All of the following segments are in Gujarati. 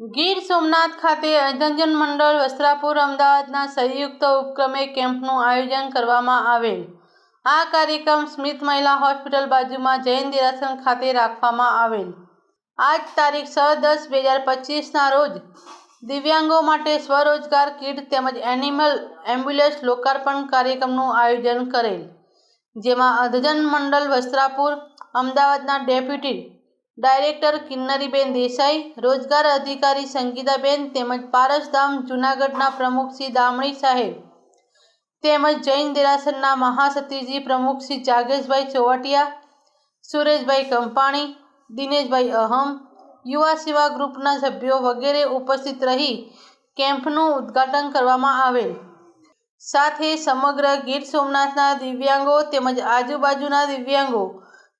ગીર સોમનાથ ખાતે અંજન મંડળ વસ્ત્રાપુર અમદાવાદના સંયુક્ત ઉપક્રમે કેમ્પનું આયોજન કરવામાં આવેલ. આ કાર્યક્રમ સ્મિત મહિલા હોસ્પિટલ બાજુમાં જૈન દેરાસન ખાતે રાખવામાં આવેલ. આજ તારીખ છ દસ બે હજાર પચીસના રોજ દિવ્યાંગો માટે સ્વરોજગાર કીટ તેમજ એનિમલ એમ્બ્યુલન્સ લોકાર્પણ કાર્યક્રમનું આયોજન કરેલ. જેમાં અધજન મંડળ વસ્ત્રાપુર, અમદાવાદના ડેપ્યુટી ડાયરેક્ટર કિન્નરીબેન દેસાઈ, રોજગાર અધિકારી સંગીતાબેન તેમજ પારસધામ જૂનાગઢના પ્રમુખ શ્રી દામણી સાહેબ તેમજ જૈન દેરાસરના મહાસતીજી પ્રમુખ શ્રી જાગેશભાઈ ચોવટિયા, સુરેશભાઈ કંપાણી, દિનેશભાઈ અહમ, યુવા સેવા ગ્રુપના સભ્યો વગેરે ઉપસ્થિત રહી કેમ્પનું ઉદ્ઘાટન કરવામાં આવેલ. સાથે સમગ્ર ગીર સોમનાથના દિવ્યાંગો તેમજ આજુબાજુના દિવ્યાંગો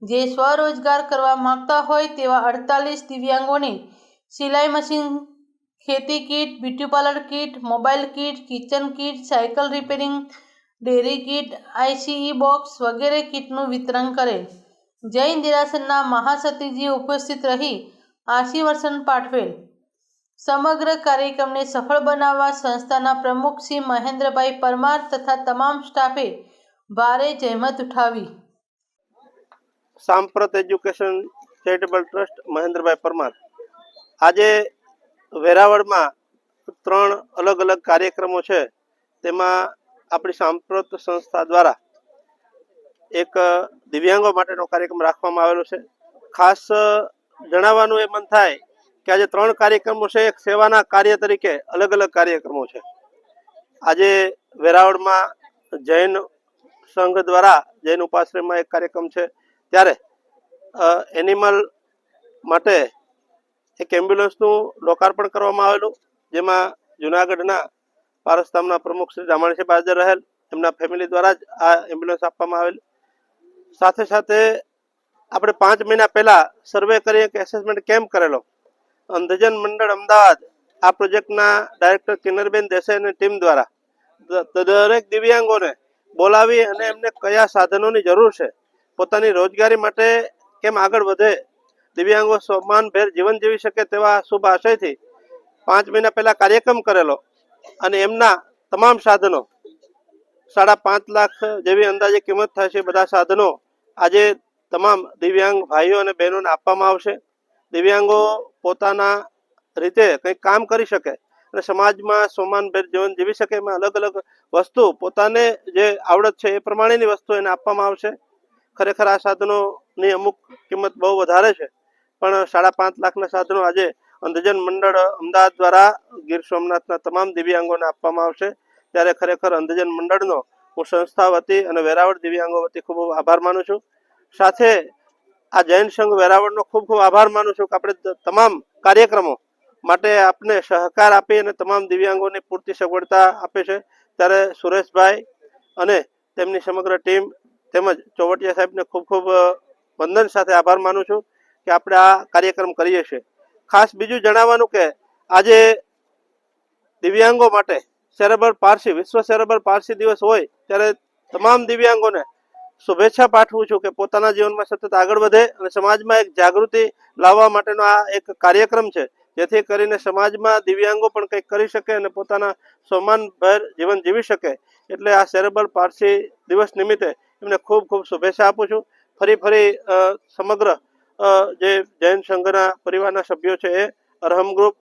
જે સ્વરોજગાર કરવા માંગતા હોય તેવા અડતાલીસ દિવ્યાંગોને સિલાઈ મશીન, ખેતી kit, beauty parlour kit, mobile kit, kitchen kit, cycle repairing, dairy kit, ICE box વગેરે કીટનું વિતરણ કરેલ જૈન દેરાસરના મહાસતીજી ઉપસ્થિત રહી આશીર્વસન પાઠવેલ. સમગ્ર કાર્યક્રમને સફળ બનાવવા સંસ્થાના પ્રમુખ શ્રી મહેન્દ્રભાઈ પરમાર તથા તમામ સ્ટાફે ભારે જહેમત ઉઠાવી. સાંપ્રત education charitable trust Mahendrabhai Parmar. આજે વેરાવળમાં ત્રણ અલગ અલગ કાર્યક્રમો છે. તેમાં આપણી સાંપ્રત સંસ્થા દ્વારા એક દિવ્યાંગો માટેનો કાર્યક્રમ રાખવામાં આવેલો છે. ખાસ જણાવવાનું એ મન થાય કે આજે ત્રણ કાર્યક્રમો છે. એક સેવાના કાર્ય તરીકે અલગ અલગ કાર્યક્રમો છે. આજે વેરાવળમાં જૈન સંઘ દ્વારા જૈન ઉપાશ્રયમાં એક કાર્યક્રમ છે. ત્યારે એનિમલ માટે એક એમ્બ્યુલન્સનું લોકાર્પણ કરવામાં આવેલું, જેમાં જુનાગઢના પારસ્તામના પ્રમુખ શ્રી રામાણી સાહેબ હાજર રહેલ, એમના ફેમિલી દ્વારા જ આ એમ્બ્યુલન્સ આપવામાં આવેલ. સાથે સાથે આપણે પાંચ મહિના પહેલા સર્વે કરી, એક એસેસમેન્ટ કેમ્પ કરેલો. અંધજન મંડળ અમદાવાદ આ પ્રોજેક્ટના ડાયરેક્ટર કિન્નરબેન દેસાઈ અને ટીમ દ્વારા. દરેક દિવ્યાંગોને બોલાવી અને એમને કયા સાધનોની જરૂર છે પોતાની રોજગારી માટે કેમ આગળ વધે? દિવ્યાંગો સન્માનભેર જીવન જીવી શકે તેવા શુભ આશયથી પાંચ મહિના પહેલા કાર્યક્રમ કરેલો અને એમના તમામ સાધનો, સાડા પાંચ લાખ જેવી અંદાજે કિંમત છે બધા સાધનો આજે તમામ દિવ્યાંગ ભાઈઓ અને બહેનોને આપવામાં આવશે. દિવ્યાંગો પોતાના રીતે કંઈક કામ કરી શકે અને સમાજમાં સન્માનભેર જીવન જીવી શકે એમાં અલગ અલગ વસ્તુ પોતાને જે આવડત છે એ પ્રમાણેની વસ્તુ એને આપવામાં આવશે. ખરેખર આ સાધનોની અમુક કિંમત બહુ વધારે છે. પણ સાડા પાંચ લાખના સાધનો આજે અંધજન મંડળ અમદાવાદ દ્વારા ગીર સોમનાથના તમામ દિવ્યાંગોને આપવામાં આવશે. ત્યારે ખરેખર અંધજન મંડળનો હું સંસ્થા વતી અને વેરાવળ દિવ્યાંગો વતી ખૂબ આભાર માનું છું. સાથે આ જૈન સંઘ વેરાવળનો ખૂબ ખૂબ આભાર માનું છું કે આપણે તમામ કાર્યક્રમો માટે આપને સહકાર આપી અને તમામ દિવ્યાંગોની પૂરતી સગવડતા આપે છે. ત્યારે સુરેશભાઈ અને તેમની સમગ્ર ટીમ તેમજ ચોવટિયા સાહેબને ખૂબ ખૂબ વંદન સાથે આભાર માનું છું કે આપણે આ કાર્યક્રમ કરીએ છીએ. ખાસ બીજું જણાવવાનું કે આજે દિવ્યાંગો માટે સેરેબર પારસી, વિશ્વ સેરેબર પારસી દિવસ હોય ત્યારે તમામ દિવ્યાંગોને શુભેચ્છા પાઠવું છું કે પોતાના જીવનમાં સતત આગળ વધે અને સમાજમાં એક જાગૃતિ લાવવા માટેનો આ એક કાર્યક્રમ છે. જેથી કરીને સમાજમાં દિવ્યાંગો પણ કંઈક કરી શકે અને પોતાના સમાનભર જીવન જીવી શકે. એટલે આ સેરેબર પારસી દિવસ નિમિત્તે એમને ખૂબ ખૂબ શુભેચ્છા આપું છું. ફરી ફરી સમગ્ર જે જૈન સંઘના પરિવારના સભ્યો છે એ અરહમ ગ્રુપ,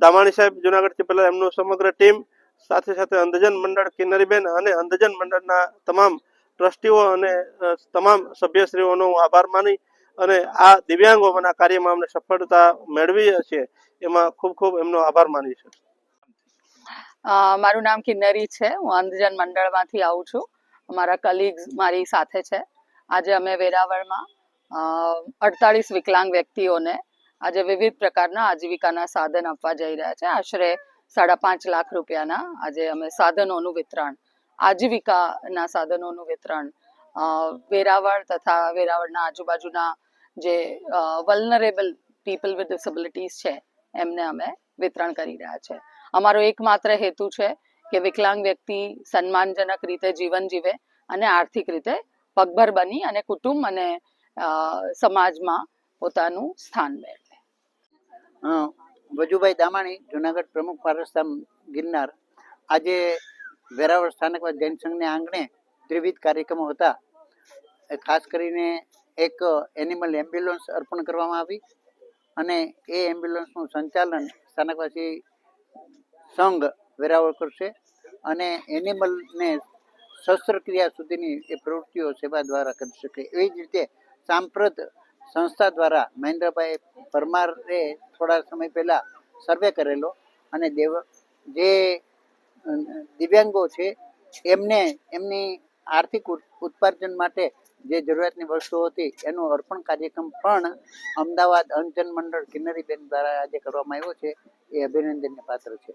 દામાણી સાહેબ જુનાગઢથી પહેલાં એમનું સમગ્ર ટીમ, સાથે સાથે અંધજન મંડળ, કિન્નરીબેન અને અંધજન મંડળના તમામ ટ્રસ્ટીઓ અને તમામ સભ્યશ્રીઓનો હું આભાર માની અને આ દિવ્યાંગોના કાર્યમાં અમને સફળતા મેળવી છે એમાં ખૂબ ખૂબ એમનો આભાર માની છે મારું નામ કિન્નરી છે. હું અંધજન મંડળમાંથી આવું છું. મારા કલીગ્સ મારી સાથે છે. આજે અમે વેરાવળમાં અડતાળીસ વિકલાંગ વ્યક્તિઓને આજે વિવિધ પ્રકારના આજીવિકાના સાધન આપવા જઈ રહ્યા છે. આશરે સાડા પાંચ લાખ રૂપિયાના આજે અમે સાધનોનું વિતરણ, આજીવિકાના સાધનોનું વિતરણ વેરાવળ તથા વેરાવળના આજુબાજુના જે વલનરેબલ પીપલ વિથ ડિસેબિલિટીઝ છે, એમને અમે વિતરણ કરી રહ્યા છે. અમારો એકમાત્ર હેતુ છે કે વિકલાંગ વ્યક્તિ સન્માનજનક રીતે જીવન જીવે અને આર્થિક રીતે પગભર બની અને કુટુંબ અને સમાજમાં પોતાનું સ્થાન મેળવે. વજુભાઈ દામાણી, જુનાગઢ પ્રમુખ પારસધામ ગિરનાર, આજે વેરાવળ સ્થાનક જૈન સંઘને આંગણે ત્રિવિધ કાર્યક્રમો હતા. ખાસ કરીને એક એનિમલ એમ્બ્યુલન્સ અર્પણ કરવામાં આવી અને એ એમ્બ્યુલન્સનું સંચાલન સ્થાનકવાસી સંઘ વેરાવળ કરશે. અને એનિમલને શસ્ત્રક્રિયા સુધીની એ પ્રવૃત્તિઓ સેવા દ્વારા કરી શકે. એવી જ રીતે સાંપ્રત સંસ્થા દ્વારા મહેન્દ્રભાઈ પરમારે થોડા સમય પહેલાં સર્વે કરેલો અને દેવ, જે દિવ્યાંગો છે, એમને, એમની આર્થિક ઉત- ઉત્પાદન માટે જે જરૂરિયાતની વસ્તુઓ હતી, એનું અર્પણ કાર્યક્રમ પણ અમદાવાદ અંજન મંડળ કિન્નરીબેન દ્વારા આજે કરવામાં આવ્યો છે. એ અભિનંદનને પાત્ર છે.